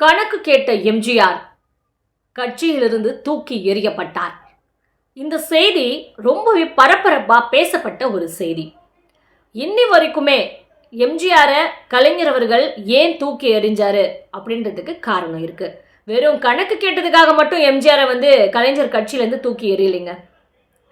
கணக்கு கேட்ட எம்ஜிஆர் கட்சியிலிருந்து தூக்கி எறியப்பட்டார். இந்த செய்தி ரொம்பவே பரபரப்பாக பேசப்பட்ட ஒரு செய்தி. இன்னி வரைக்குமே எம்ஜிஆரை கலைஞர் அவர்கள் ஏன் தூக்கி எறிஞ்சாரு அப்படின்றதுக்கு காரணம் இருக்கு. வெறும் கணக்கு கேட்டதுக்காக மட்டும் எம்ஜிஆரை வந்து கலைஞர் கட்சியிலேருந்து தூக்கி எறியலைங்க.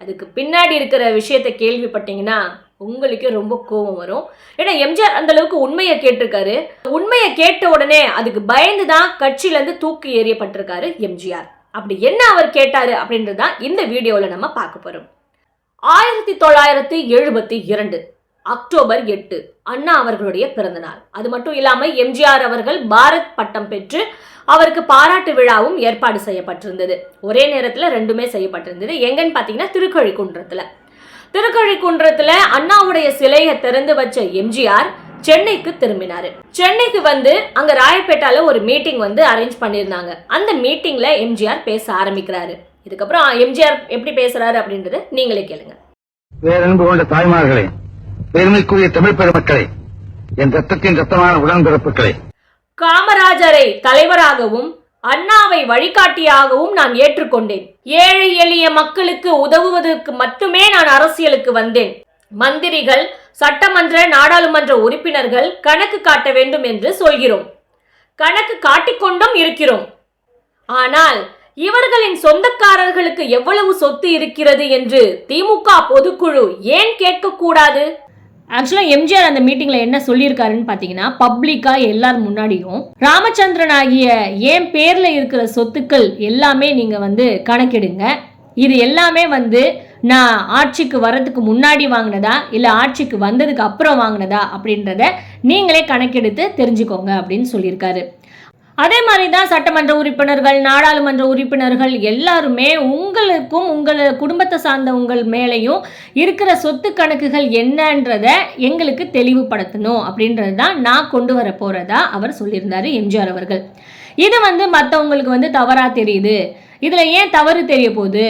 அதுக்கு பின்னாடி இருக்கிற விஷயத்தை கேள்விப்பட்டீங்கன்னா உங்களுக்கே ரொம்ப கோபம் வரும். ஏன்னா எம்ஜிஆர் அந்த அளவுக்கு உண்மையை கேட்டிருக்காரு. உண்மையை கேட்ட உடனே அதுக்கு பயந்து தான் கட்சியிலேருந்து தூக்கி எறியப்பட்டிருக்காரு எம்ஜிஆர். அப்படி என்ன அவர் கேட்டாரு அப்படின்றது தான் இந்த வீடியோவில் நம்ம பார்க்க போகிறோம் ஆயிரத்தி தொள்ளாயிரத்தி எழுபத்தி இரண்டு அக்டோபர் எட்டு அண்ணா அவர்களுடைய பிறந்தநாள் அது மட்டும் இல்லாமல் எம்ஜிஆர் அவர்கள் பாரத் பட்டம் பெற்று அவருக்கு பாராட்டு விழாவும் ஏற்பாடு செய்யப்பட்டிருந்தது. ஒரே நேரத்தில் ரெண்டுமே செய்யப்பட்டிருந்தது. எங்கன்னு பார்த்தீங்கன்னா திருக்கழிக்குன்றத்தில். திருக்கழிக்குன்றத்தில் அண்ணாவுடைய சிலையை திறந்து வச்ச எம்ஜிஆர் சென்னைக்கு திரும்பினாரு. சென்னைக்கு வந்து அங்க ராயப்பேட்டால ஒரு மீட்டிங் வந்து அரேஞ்ச் பண்ணியிருந்தாங்க. அந்த மீட்டிங்ல எம்ஜிஆர் பேச ஆரம்பிக்கிறாரு. இதுக்கப்புறம் எம்ஜிஆர் எப்படி பேசுறாரு அப்படின்றத நீங்களே கேளுங்க. பேரன்பு கொண்ட தாய்மார்களே பெருமைக்குரிய தமிழ் பெருமக்களே என் ரத்தத்தின் ரத்தமான உடன்பிறப்புகளே. காமராஜரை தலைவராகவும் அண்ணாவை வழிகாட்டியாகவும் நான் ஏற்றுக்கொண்டேன். ஏழை எளிய மக்களுக்கு உதவுவதற்கு மட்டுமே நான் அரசியலுக்கு வந்தேன். மந்திரிகள் சட்டமன்ற நாடாளுமன்ற உறுப்பினர்கள் கணக்கு காட்ட வேண்டும் என்று சொல்கிறோம். கணக்கு காட்டிக்கொண்டும் இருக்கிறோம். ஆனால் இவர்களின் சொந்தக்காரர்களுக்கு எவ்வளவு சொத்து இருக்கிறது என்று திமுக பொதுக்குழு ஏன் கேட்கக்கூடாது? ஆக்சுவலாக எம்ஜிஆர் அந்த மீட்டிங்கில் என்ன சொல்லியிருக்காருன்னு பார்த்தீங்கன்னா பப்ளிக்காக எல்லார் முன்னாடியும் ராமச்சந்திரன் ஆகிய என் பேரில் இருக்கிற சொத்துக்கள் எல்லாமே நீங்கள் வந்து கணக்கெடுங்க. இது எல்லாமே வந்து நான் ஆட்சிக்கு வர்றதுக்கு முன்னாடி வாங்கினதா இல்லை ஆட்சிக்கு வந்ததுக்கு அப்புறம் வாங்கினதா அப்படின்றத நீங்களே கணக்கெடுத்து தெரிஞ்சுக்கோங்க அப்படின்னு சொல்லியிருக்காரு. அதே மாதிரி தான் சட்டமன்ற உறுப்பினர்கள் நாடாளுமன்ற உறுப்பினர்கள் எல்லாருமே உங்களுக்கும் உங்கள் குடும்பத்தை சார்ந்த உங்கள் மேலேயும் இருக்கிற சொத்து கணக்குகள் என்னன்றத எங்களுக்கு தெளிவுபடுத்தணும் அப்படின்றது தான் நான் கொண்டு வர போகிறதா அவர் சொல்லியிருந்தார் எம்ஜிஆர் அவர்கள். இது வந்து மற்றவங்களுக்கு வந்து தவறாக தெரியுது. இதில் ஏன் தவறு தெரிய போகுது?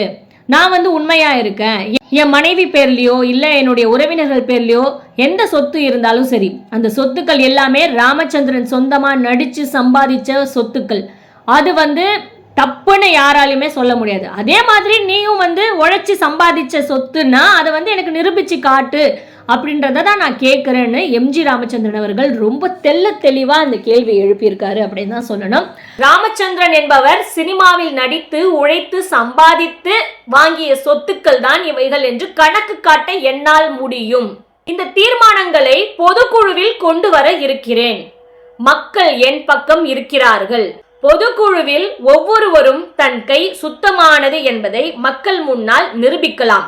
நான் வந்து உண்மையாக இருக்கேன். என் மனைவி பேர்லையோ இல்லை என்னுடைய உறவினர்கள் பேர்லையோ எந்த சொத்து இருந்தாலும் சரி அந்த சொத்துக்கள் எல்லாமே ராமச்சந்திரன் சொந்தமாக நடித்து சம்பாதிச்ச சொத்துக்கள். அது வந்து தப்புன்னு யாராலையுமே சொல்ல முடியாது. அதே மாதிரி நீயும் வந்து உழைச்சி சம்பாதிச்ச சொத்துன்னா அதை வந்து எனக்கு நிரூபித்து காட்டு. அப்படின்றத தான் நான் கேட்குறேன்னு எம்ஜி ராமச்சந்திரன் அவர்கள் ரொம்ப தெல்ல தெளிவாக அந்த கேள்வி எழுப்பியிருக்காரு அப்படின்னு தான் சொல்லணும். ராமச்சந்திரன் என்பவர் சினிமாவில் நடித்து உழைத்து சம்பாதித்து வாங்கிய சொத்துக்கள் தான் இவைகள் என்று கணக்கு காட்ட என்னால் முடியும். இந்த தீர்மானங்களை பொதுக்குழுவில் கொண்டு வர இருக்கிறேன். மக்கள் என் பக்கம் இருக்கிறார்கள். பொதுக்குழுவில் ஒவ்வொருவரும் தன் கை சுத்தமானது என்பதை மக்கள் முன்னால் நிரூபிக்கலாம்.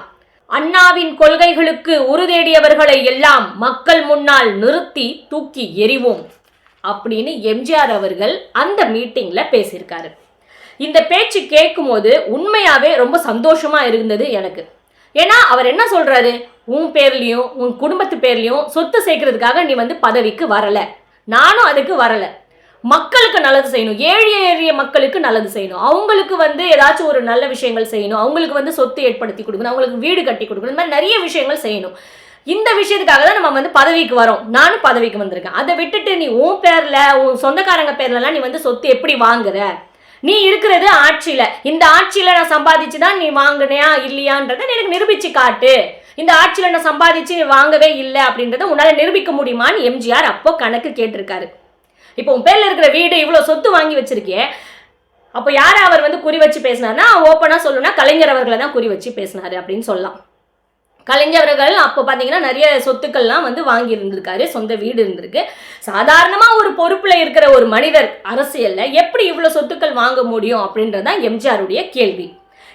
அண்ணாவின் கொள்கைகளுக்கு உருதேடியவர்களை எல்லாம் மக்கள் முன்னால் நிறுத்தி தூக்கி எறிவோம் அப்படின்னு எம்ஜிஆர் அவர்கள் அந்த மீட்டிங்ல பேசியிருக்காரு. இந்த பேச்சு கேட்கும்போது உண்மையாவே ரொம்ப சந்தோஷமா இருந்தது எனக்கு. ஏன்னா அவர் என்ன சொல்றாரு? உன் பேர்லேயும் உன் குடும்பத்து பேர்லேயும் சொத்து சேர்க்கறதுக்காக நீ வந்து பதவிக்கு வரல. நானும் அதுக்கு வரலை. மக்களுக்கு நல்லது செய்யணும். ஏழை ஏறிய மக்களுக்கு நல்லது செய்யணும். அவங்களுக்கு வந்து ஏதாச்சும் ஒரு நல்ல விஷயங்கள் செய்யணும். அவங்களுக்கு வந்து சொத்து ஏற்படுத்தி கொடுக்கணும். அவங்களுக்கு வீடு கட்டி கொடுக்கணும். இந்த மாதிரி நிறைய விஷயங்கள் செய்யணும். இந்த விஷயத்துக்காக தான் நம்ம வந்து பதவிக்கு வரோம். நானும் பதவிக்கு வந்திருக்கேன். அதை விட்டுட்டு நீ உன் பேரில் உன் சொந்தக்காரங்க பேர்லலாம் நீ வந்து சொத்து எப்படி வாங்குற? நீ இருக்கிறது ஆட்சியில். இந்த ஆட்சியில் நான் சம்பாதிச்சு தான் நீ வாங்கினியா இல்லையான்றதை எனக்கு நிரூபிச்சு காட்டு. இந்த ஆட்சியில் நான் சம்பாதிச்சு நீ வாங்கவே இல்லை அப்படின்றத உன்னால் நிரூபிக்க முடியுமான்னு எம்ஜிஆர் அப்போ கணக்கு கேட்டிருக்காரு. இப்போ உன் பேரில் இருக்கிற வீடு இவ்வளோ சொத்து வாங்கி வச்சிருக்கியே அப்போ யாரை அவர் வந்து குறி வச்சு பேசினார்னா ஓப்பனாக சொல்லணும்னா கலைஞர் அவர்களை தான் குறி வச்சு பேசினார் அப்படின்னு சொல்லலாம். கலைஞர்கள் அப்போ பார்த்தீங்கன்னா நிறைய சொத்துக்கள்லாம் வந்து வாங்கி இருந்திருக்காரு சொந்த வீடு இருந்திருக்கு. சாதாரணமாக ஒரு பொறுப்பில் இருக்கிற ஒரு மனிதர் அரசியலில் எப்படி இவ்வளோ சொத்துக்கள் வாங்க முடியும் அப்படின்றதான் எம்ஜிஆருடைய கேள்வி.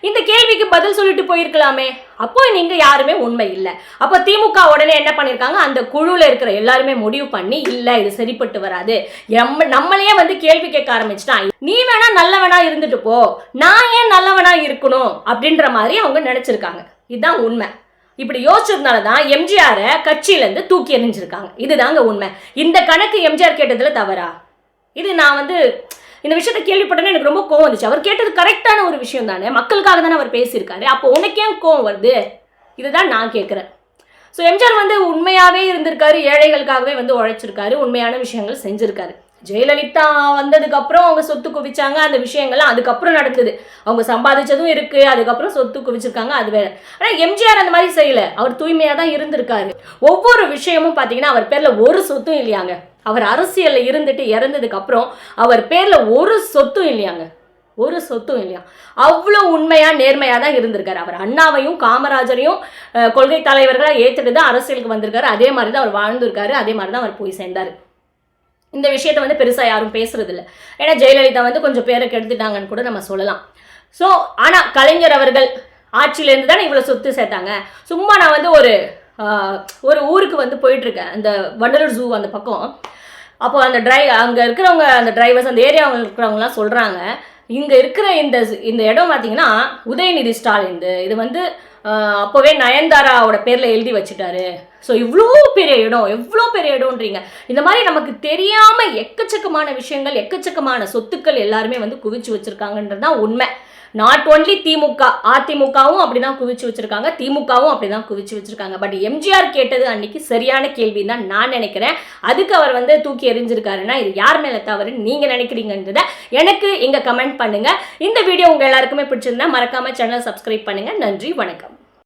இந்த கேள்விக்கு பதில் சொல்லிட்டு போயிருக்கலாமே. அப்போ நீங்க யாருமே உண்மை இல்லை. அப்போ திமுக உடனே என்ன பண்ணியிருக்காங்க அந்த குழுவில் இருக்கிற எல்லாருமே முடிவு பண்ணி இல்லை இது சரிப்பட்டு வராது. நம்ம நம்மளையே வந்து கேள்வி கேட்க ஆரம்பிச்சிட்டான் நீ வேணா நல்லவனா இருந்துட்டு போ. நான் ஏன் நல்லவனா இருக்கணும்? அப்படின்ற மாதிரி அவங்க நினைச்சிருக்காங்க. இதுதான் உண்மை. இப்படி யோசிச்சதுனால தான் எம்ஜிஆரை கட்சியிலேருந்து தூக்கி எறிஞ்சிருக்காங்க. இதுதாங்க உண்மை. இந்த கணக்கு எம்ஜிஆர் கேட்டதில் தவறா? இது நான் வந்து இந்த விஷயத்த கேள்விப்பட்டனே எனக்கு ரொம்ப கோவம் வந்துச்சு. அவர் கேட்டது கரெக்டான ஒரு விஷயம் தானே மக்களுக்காக தானே அவர் பேசியிருக்காரு. அப்போ உனக்கே கோவம் வருது? இதுதான் நான் கேட்குறேன். ஸோ எம்ஜிஆர் வந்து உண்மையாகவே இருந்திருக்காரு ஏழைகளுக்காகவே வந்து உழைச்சிருக்காரு உண்மையான விஷயங்கள் செஞ்சுருக்காரு. ஜெயலலிதா வந்ததுக்கப்புறம் அவங்க சொத்து குவிச்சாங்க அந்த விஷயங்கள்லாம் அதுக்கப்புறம் நடந்தது. அவங்க சம்பாதிச்சதும் இருக்குது அதுக்கப்புறம் சொத்து குவிச்சிருக்காங்க அது வேற. ஆனால் எம்ஜிஆர் அந்த மாதிரி செய்யல. அவர் தூய்மையாக தான் இருந்திருக்காரு. ஒவ்வொரு விஷயமும் பார்த்தீங்கன்னா அவர் பேரில் ஒரு சொத்தும் இல்லையாங்க. அவர் அரசியலில் இருந்துட்டு இறந்ததுக்கு அப்புறம் அவர் பேரில் ஒரு சொத்தும் இல்லையாங்க. ஒரு சொத்தும் இல்லையா. அவ்வளோ உண்மையாக நேர்மையாக தான் இருந்திருக்காரு. அவர் அண்ணாவையும் காமராஜரையும் கொள்கை தலைவர்களாக ஏற்றுட்டு தான் அரசியலுக்கு வந்திருக்காரு. அதே மாதிரி தான் அவர் வாழ்ந்திருக்காரு. அதே மாதிரி தான் அவர் போய் சேர்ந்தார். இந்த விஷயத்த வந்து பெருசாக யாரும் பேசுறதில்ல. ஏன்னா ஜெயலலிதா வந்து கொஞ்சம் பேரை கெடுத்துட்டாங்கன்னு கூட நம்ம சொல்லலாம். ஸோ ஆனால் கலைஞர் அவர்கள் ஆட்சியிலேருந்து தானே இவ்வளோ சொத்து சேர்த்தாங்க. சும்மா நான் வந்து ஒரு ஒரு ஊருக்கு வந்து போயிட்டுருக்கேன் அந்த வண்டலூர் ஜூ அந்த பக்கம். அப்போ அந்த ட்ரை அங்கே இருக்கிறவங்க அந்த டிரைவர்ஸ் அந்த ஏரியாவில் இருக்கிறவங்கலாம் சொல்கிறாங்க இங்கே இருக்கிற இந்த இந்த இடம் பார்த்தீங்கன்னா உதயநிதி ஸ்டாலின் இது வந்து அப்போவே நயன்தாராவோட பேரில் எழுதி வச்சுட்டாரு. ஸோ இவ்வளோ பெரிய இடம் எவ்வளோ பெரிய இடம்ன்றீங்க. இந்த மாதிரி நமக்கு தெரியாமல் எக்கச்சக்கமான விஷயங்கள் எக்கச்சக்கமான சொத்துக்கள் எல்லாருமே வந்து குவிச்சு வச்சிருக்காங்கன்றது தான் உண்மை. நாட் ஒன்லி திமுக அதிமுகவும் அப்படிதான் குவிச்சு வச்சிருக்காங்க. திமுகவும் அப்படிதான் குவிச்சு வச்சிருக்காங்க. பட் எம்ஜிஆர் கேட்டது அன்னைக்கு சரியான கேள்வி தான் நான் நினைக்கிறேன். அதுக்கு அவர் வந்து தூக்கி எரிஞ்சிருக்காருன்னா இது யார் மேல தவறுன்னு நீங்க நினைக்கிறீங்கன்றத எனக்கு இங்க கமெண்ட் பண்ணுங்க. இந்த வீடியோ உங்க எல்லாருக்குமே பிடிச்சிருந்தா மறக்காம சேனல் சப்ஸ்கிரைப் பண்ணுங்க. நன்றி வணக்கம்.